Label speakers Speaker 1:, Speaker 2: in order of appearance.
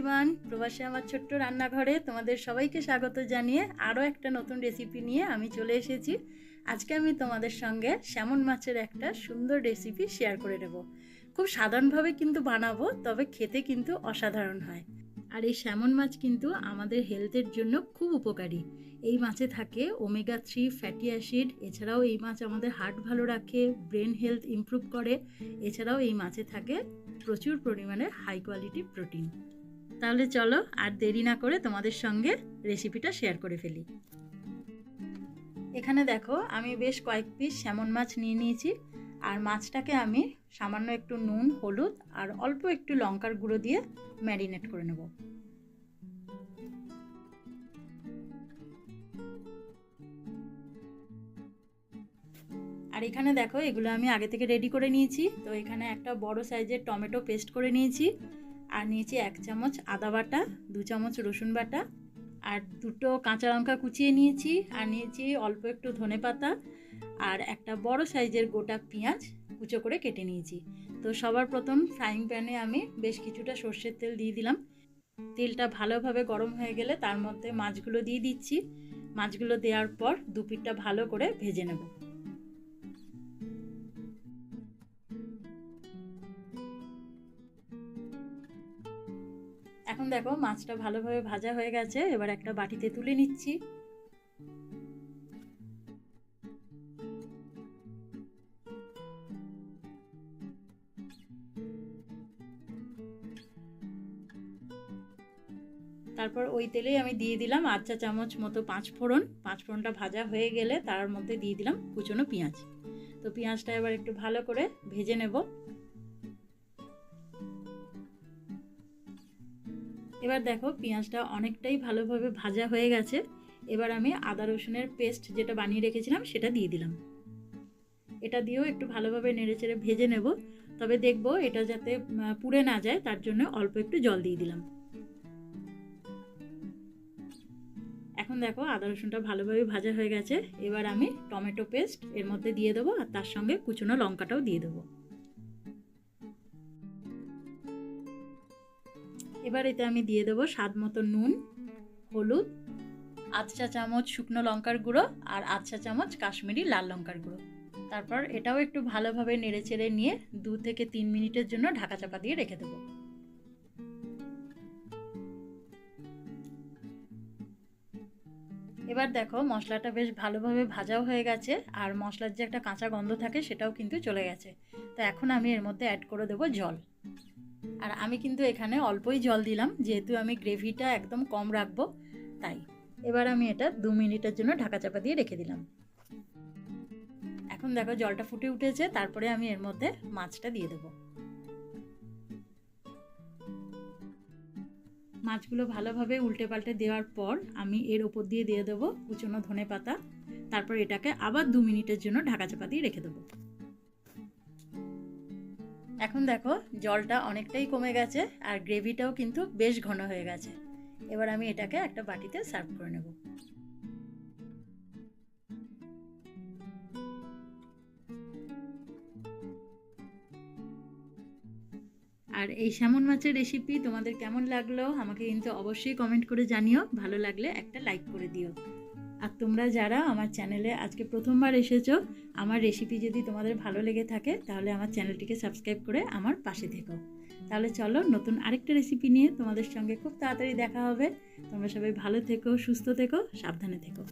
Speaker 1: Everyone প্রবাসে আমার ছোট্ট রান্নাঘরে তোমাদের সবাইকে স্বাগত জানিয়ে আরও একটা নতুন রেসিপি নিয়ে আমি চলে এসেছি। আজকে আমি তোমাদের সঙ্গে স্যামন মাছের একটা সুন্দর রেসিপি শেয়ার করে নেব। খুব সাধারণভাবে কিন্তু বানাবো, তবে খেতে কিন্তু অসাধারণ হয়। আর এই স্যামন মাছ কিন্তু আমাদের হেলথের জন্য খুব উপকারী। এই মাছে থাকে ওমেগা থ্রি ফ্যাটি অ্যাসিড এছাড়াও এই মাছ আমাদের হার্ট ভালো রাখে ব্রেন হেলথ ইমপ্রুভ করে, এছাড়াও এই মাছে থাকে প্রচুর পরিমাণে হাই কোয়ালিটি প্রোটিন তাহলে চলো আর দেরি না করে তোমাদের সঙ্গে রেসিপিটা শেয়ার করে ফেলি। এখানে দেখো, আমি বেশ কয়েক পিস স্যামন মাছ নিয়ে নিয়েছি। আর মাছটাকে আমি সামান্য একটু নুন, হলুদ আর অল্প একটু লঙ্কার গুঁড়ো দিয়ে ম্যারিনেট করে নেব। আর এখানে দেখো, এগুলো আমি আগে থেকে রেডি করে নিয়েছি। তো এখানে একটা বড় সাইজের টমেটো পেস্ট করে নিয়েছি। আর নিয়েছি এক চামচ আদা বাটা, দু চামচ রসুন বাটা, আর দুটো কাঁচা লঙ্কা কুচিয়ে নিয়েছি, আর নিয়েছি অল্প একটু ধনে পাতা, আর একটা বড় সাইজের গোটা পেঁয়াজ কুচো করে কেটে নিয়েছি। তো সবার প্রথম ফ্রাইং প্যানে আমি বেশ কিছুটা সর্ষের তেল দিয়ে দিলাম। তেলটা ভালোভাবে গরম হয়ে গেলে তার মধ্যে মাছগুলো দিয়ে দিচ্ছি। মাছগুলো দেওয়ার পর দুপিটটা ভালো করে ভেজে নেব। এখন দেখো মাছটা ভালোভাবে ভাজা হয়ে গেছে, এবার একটা বাটিতে তুলে নিচ্ছি। তারপর ওই তেলেই আমি দিয়ে দিলাম চা চামচ মতো পাঁচ ফোড়ন। পাঁচ ফোড়নটা ভাজা হয়ে গেলে তার মধ্যে দিয়ে দিলাম কুচনো পেঁয়াজ। তো পেঁয়াজটা এবার একটু ভালো করে ভেজে নেব। এবার দেখো পেঁয়াজটা অনেকটাই ভালোভাবে ভাজা হয়ে গেছে। এবার আমি আদা রসুনের পেস্ট যেটা বানিয়ে রেখেছিলাম সেটা দিয়ে দিলাম। এটা দিয়েও একটু ভালোভাবে নেড়েচেড়ে ভেজে নেব। তবে দেখব এটা যাতে পুড়ে না যায়, তার জন্য অল্প একটু জল দিয়ে দিলাম। এখন দেখো আদা রসুনটা ভালোভাবে ভাজা হয়ে গেছে। এবার আমি টমেটো পেস্ট এর মধ্যে দিয়ে দেবো আর তার সঙ্গে কুচনো লঙ্কাটাও দিয়ে দেবো। এবার এতে আমি দিয়ে দেবো স্বাদ মতো নুন, হলুদ আধ চামচ শুকনো লঙ্কার গুঁড়ো আর আধ চামচ কাশ্মীরি লাল লঙ্কার গুঁড়ো। তারপর এটাও একটু ভালোভাবে নেড়ে চেড়ে নিয়ে দু থেকে তিন মিনিটের জন্য ঢাকা চাপা দিয়ে রেখে দেবো। এবার দেখো মশলাটা বেশ ভালোভাবে ভাজাও হয়ে গেছে আর মশলার যে একটা কাঁচা গন্ধ থাকে সেটাও কিন্তু চলে গেছে। তো এখন আমি এর মধ্যে অ্যাড করে দেবো জল। আর আমি কিন্তু এখানে অল্পই জল দিলাম, যেহেতু আমি গ্রেভিটা একদম কম রাখব, তাই। এবার আমি এটা দু মিনিটের জন্য ঢাকা চাপা দিয়ে রেখে দিলাম। এখন দেখো জলটা ফুটে উঠেছে, তারপরে আমি এর মধ্যে মাছটা দিয়ে দেবো। মাছগুলো ভালোভাবে উল্টে পাল্টে দেওয়ার পর আমি এর ওপর দিয়ে দিয়ে দেবো কুচনো ধনে পাতা তারপর এটাকে আবার দু মিনিটের জন্য ঢাকা চাপা দিয়ে রেখে দেবো। এখন দেখো, জলটা অনেকটাই কমে গেছে আর গ্রেভিটাও কিন্তু বেশ ঘন হয়ে গেছে। এবার আমি এটাকে একটা বাটিতে সার্ভ করে নেব। আর এই স্যামন মাছের রেসিপি তোমাদের কেমন লাগল? আমাকে কিন্তু অবশ্যই কমেন্ট করে জানিও। ভালো লাগলে একটা লাইক করে দিও। আর তোমরা যারা আমার চ্যানেলে আজকে প্রথমবার এসেছ, আমার রেসিপি যদি তোমাদের ভালো লেগে থাকে, তাহলে আমার চ্যানেলটিকে সাবস্ক্রাইব করে আমার পাশে থেকো। তাহলে চলো নতুন আরেকটা রেসিপি নিয়ে তোমাদের সঙ্গে খুব তাড়াতাড়ি দেখা হবে। তোমরা সবাই ভালো থেকো, সুস্থ থেকো, সাবধানে থেকো।